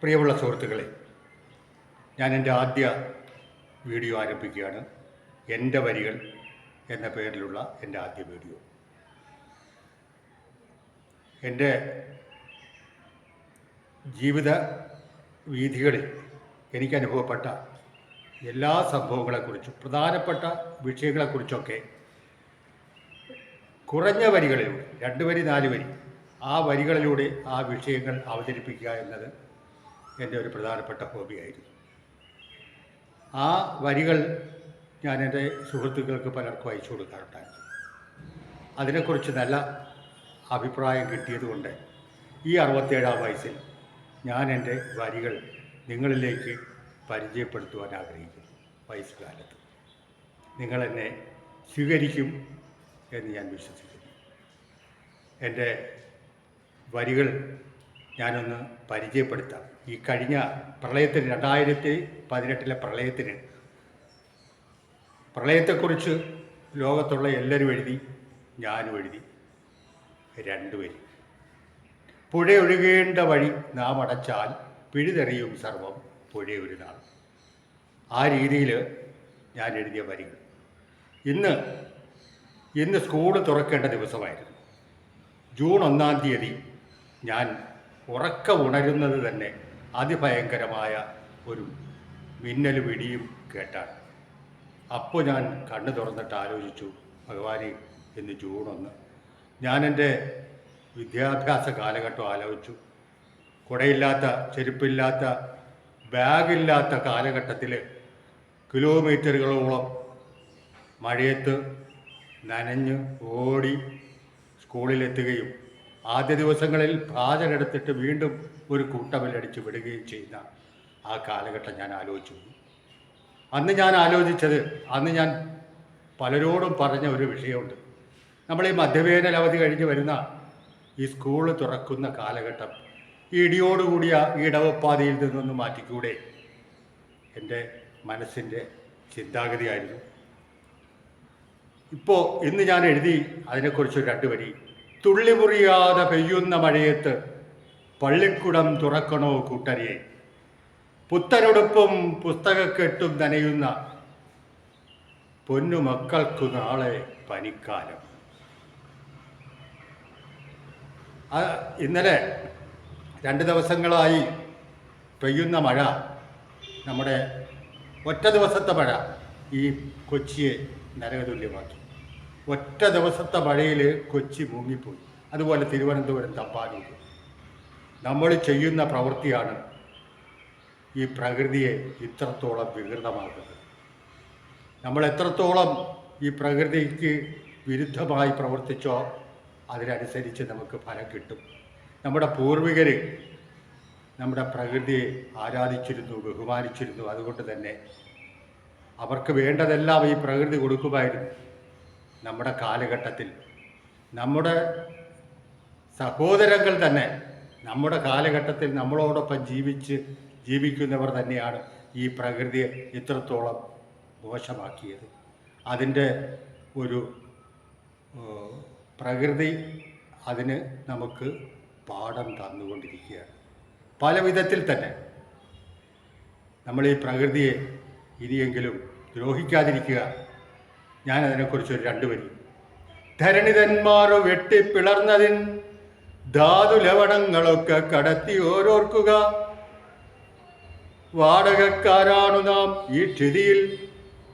പ്രിയമുള്ള സുഹൃത്തുക്കളെ ഞാൻ എന്റെ ആദ്യ വീഡിയോ ആരംഭിക്കുകയാണ്. എന്റെ വരികൾ എന്ന പേരിലുള്ള എന്റെ ആദ്യ വീഡിയോ. എന്റെ ജീവിത വീഥികളിൽ എനിക്ക് അനുഭവപ്പെട്ട എല്ലാ സംഭവങ്ങളെക്കുറിച്ചും പ്രധാനപ്പെട്ട വിഷയങ്ങളെക്കുറിച്ചൊക്കെ കുറഞ്ഞ വരികളിലൂടെ രണ്ട് വരി നാല് വരി ആ വരികളിലൂടെ ആ വിഷയങ്ങൾ അവതരിപ്പിക്കുക എന്നത് എന്റെ ഒരു പ്രധാനപ്പെട്ട ഹോബിയായിരുന്നു ആ വരികൾ ഞാൻ എന്റെ സുഹൃത്തുക്കൾക്ക് പലർക്കും അയച്ചു കൊടുക്കാറുണ്ടായിരുന്നു. അതിനെക്കുറിച്ച് നല്ല അഭിപ്രായം കിട്ടിയതുകൊണ്ട് ഈ അറുപത്തേഴാം വയസ്സിൽ ഞാൻ എന്റെ വരികൾ നിങ്ങളിലേക്ക് പരിചയപ്പെടുത്തുവാൻ ആഗ്രഹിക്കുന്നു വയസ്സുകാലത്ത്. നിങ്ങളെന്നെ സ്വീകരിക്കും എന്ന് ഞാൻ വിശ്വസിക്കുന്നു. എന്റെ വരികൾ ഞാനൊന്ന് പരിചയപ്പെടുത്താം. ഈ കഴിഞ്ഞ പ്രളയത്തിന് രണ്ടായിരത്തി പതിനെട്ടിലെ പ്രളയത്തിന് പ്രളയത്തെക്കുറിച്ച് ലോകത്തുള്ള എല്ലാവരും എഴുതി ഞാനും എഴുതി. രണ്ടുപേരും. പുഴ ഒഴുകേണ്ട വഴി നാം അടച്ചാൽ പിഴുതെറിയും സർവം പുഴയൊരു നാൾ. ആ രീതിയിൽ ഞാൻ എഴുതിയ വരികൾ. ഇന്ന് ഇന്ന് സ്കൂൾ തുറക്കേണ്ട ദിവസമായിരുന്നു. ജൂൺ ഒന്നാം തീയതി ഞാൻ ഉറക്ക ഉണരുന്നത് തന്നെ അതിഭയങ്കരമായ ഒരു മിന്നൽ വെടിയും കേട്ടാണ്. അപ്പോൾ ഞാൻ കണ്ണു തുറന്നിട്ട് ആലോചിച്ചു ഭഗവാനെ ഇന്ന് ജൂൺ ഒന്ന്. ഞാൻ വിദ്യാഭ്യാസ കാലഘട്ടം ആലോചിച്ചു. കുടയില്ലാത്ത ചെരുപ്പില്ലാത്ത ബാഗില്ലാത്ത കാലഘട്ടത്തിൽ കിലോമീറ്ററുകളോളം മഴയത്ത് നനഞ്ഞ് ഓടി സ്കൂളിലെത്തുകയും ആദ്യ ദിവസങ്ങളിൽ പാചകെടുത്തിട്ട് വീണ്ടും ഒരു കൂട്ടമില്ലടിച്ച് വിടുകയും ചെയ്യുന്ന ആ കാലഘട്ടം ഞാൻ ആലോചിച്ചു. അന്ന് ഞാൻ ആലോചിച്ചത് അന്ന് ഞാൻ പലരോടും പറഞ്ഞ ഒരു വിഷയമുണ്ട്. നമ്മൾ ഈ മധ്യവേനൽ അവധി കഴിഞ്ഞ് വരുന്ന ഈ സ്കൂൾ തുറക്കുന്ന കാലഘട്ടം ഈ ഇടിയോടുകൂടിയ ഈ ഇടവപ്പാതയിൽ നിന്നൊന്ന് മാറ്റിക്കൂടെ? എന്റെ മനസ്സിന്റെ ചിന്താഗതിയായിരുന്നു. ഇപ്പോൾ ഇന്ന് ഞാൻ എഴുതി അതിനെക്കുറിച്ച് രണ്ട് വരി തുള്ളി മുറിയാതെ പെയ്യുന്ന മഴയത്ത് പള്ളിക്കുടം തുറക്കണോ കൂട്ടരെ? പുത്തനുടുപ്പും പുസ്തകക്കെട്ടും നനയുന്ന പൊന്നു മക്കൾക്കു നാളെ പനിക്കാലം. ഇന്നലെ രണ്ട് ദിവസങ്ങളായി പെയ്യുന്ന മഴ നമ്മുടെ ഒറ്റ ദിവസത്തെ മഴ ഈ കൊച്ചിയെ നരകതുല്യമാക്കി. ഒറ്റ ദിവസത്തെ മഴയിൽ കൊച്ചി മുങ്ങിപ്പോയി. അതുപോലെ തിരുവനന്തപുരം തമ്പാനൂർ നമ്മൾ ചെയ്യുന്ന പ്രവൃത്തിയാണ് ഈ പ്രകൃതിയെ ഇത്രത്തോളം വികൃതമാക്കുന്നത്. നമ്മൾ എത്രത്തോളം ഈ പ്രകൃതിക്ക് വിരുദ്ധമായി പ്രവർത്തിച്ചോ അതിനനുസരിച്ച് നമുക്ക് ഫലം കിട്ടും. നമ്മുടെ പൂർവികർ നമ്മുടെ പ്രകൃതിയെ ആരാധിച്ചിരുന്നു ബഹുമാനിച്ചിരുന്നു. അതുകൊണ്ട് തന്നെ അവർക്ക് വേണ്ടതെല്ലാം ഈ പ്രകൃതി കൊടുക്കുമായിരുന്നു. നമ്മുടെ കാലഘട്ടത്തിൽ. നമ്മുടെ സഹോദരങ്ങൾ തന്നെ നമ്മുടെ കാലഘട്ടത്തിൽ നമ്മളോടൊപ്പം ജീവിച്ച് ജീവിക്കുന്നവർ തന്നെയാണ് ഈ പ്രകൃതിയെ ഇത്രത്തോളം മോശമാക്കിയത്. അതിന്റെ ഒരു പ്രകൃതി അതിന് നമുക്ക് പാഠം തന്നുകൊണ്ടിരിക്കുകയാണ്. പല വിധത്തിൽ തന്നെ നമ്മൾ ഈ പ്രകൃതിയെ ഇനിയെങ്കിലും ദ്രോഹിക്കാതിരിക്കുക ഞാൻ അതിനെക്കുറിച്ച് ഒരു രണ്ട് വരി. ധരണിതന്മാർ വെട്ടിപ്പിളർന്നതിൻ ധാതു ലവണങ്ങളൊക്കെ കടത്തി ഓരോർക്കുക. വാടകക്കാരാണു നാം ഈ ക്ഷിതിയിൽ.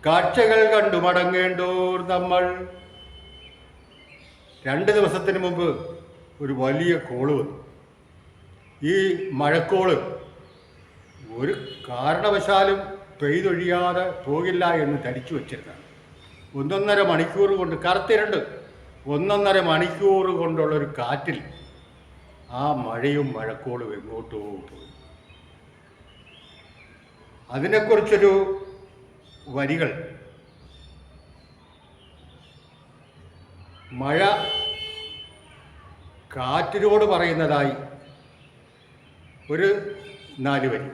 കാഴ്ചകൾ കണ്ടു മടങ്ങേണ്ടോർ നമ്മൾ. രണ്ട് ദിവസത്തിന് മുമ്പ് ഒരു വലിയ കോൾ വന്നു. ഈ മഴക്കോൾ ഒരു കാരണവശാലും പെയ്തൊഴിയാതെ പോകില്ല എന്ന് ധരിച്ചു വച്ചിരുന്നതാണ്. ഒന്നൊന്നര മണിക്കൂർ കൊണ്ട് കറുത്തിരണ്ട്. ഒന്നൊന്നര മണിക്കൂർ കൊണ്ടുള്ളൊരു കാറ്റിൽ ആ മഴയും മഴക്കോളും എങ്ങോട്ടോ പോയി. അതിനെക്കുറിച്ചൊരു വരികൾ. മഴ കാറ്റിനോട് പറയുന്നതായി ഒരു നാലുവരി.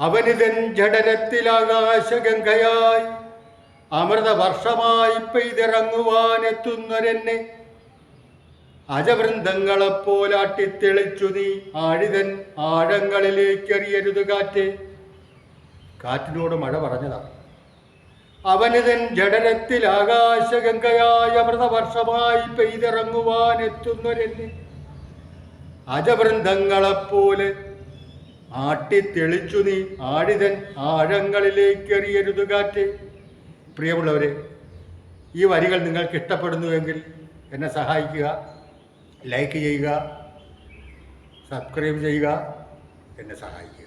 അവനിതൻ ജഡനത്തിലാകാശഗംഗയായി അമൃതവർഷമായി പെയ്തിറങ്ങുവാനെത്തുന്നവരെന്നെ അജവൃന്ദങ്ങളെപ്പോലാട്ടിത്തെളിച്ചു നീ ആഴിതൻ ആഴങ്ങളിലേക്കെറിയരുത് കാറ്റ്. കാറ്റിനോട് മഴ പറഞ്ഞതാണ് അവനിതൻ ജഡനത്തിൽ ആകാശഗംഗയായ അമൃതവർഷമായി പെയ്തിറങ്ങുവാൻ എത്തുന്നൊരെന്നെ അജവൃന്ദങ്ങളെപ്പോലെ ആട്ടിത്തെളിച്ചു നീ ആഴിതൻ ആഴങ്ങളിലേക്കെറിയരുത് കാറ്റ്. പ്രിയമുള്ളവരെ ഈ വരികൾ നിങ്ങൾക്ക് ഇഷ്ടപ്പെടുന്നുവെങ്കിൽ എന്നെ സഹായിക്കുക ലൈക്ക് ചെയ്യുക സബ്സ്ക്രൈബ് ചെയ്യുക എന്നെ സഹായിക്കുക.